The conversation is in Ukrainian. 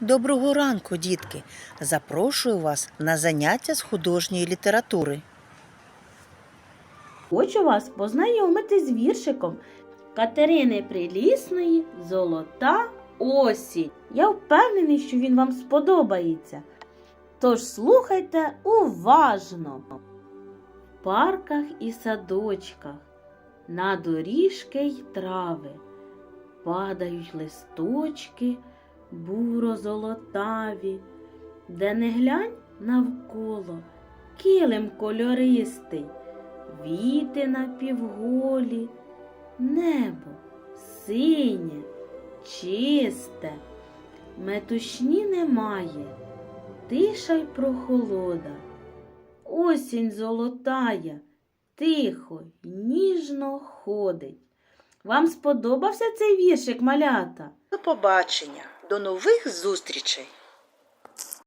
Доброго ранку, дітки! Запрошую вас на заняття з художньої літератури. Хочу вас познайомити з віршиком Катерини Прилісної Золота осінь. Я впевнений, що він вам сподобається. Тож слухайте уважно. В парках і садочках, на доріжки й трави падають листочки буро-золотаві, де не глянь навколо килим кольористий, віти напівголі, небо синє, чисте, метушні немає, тиша й прохолода. Осінь золотая, тихо ніжно ходить. Вам сподобався цей віршик, малята? До побачення, до нових зустрічей!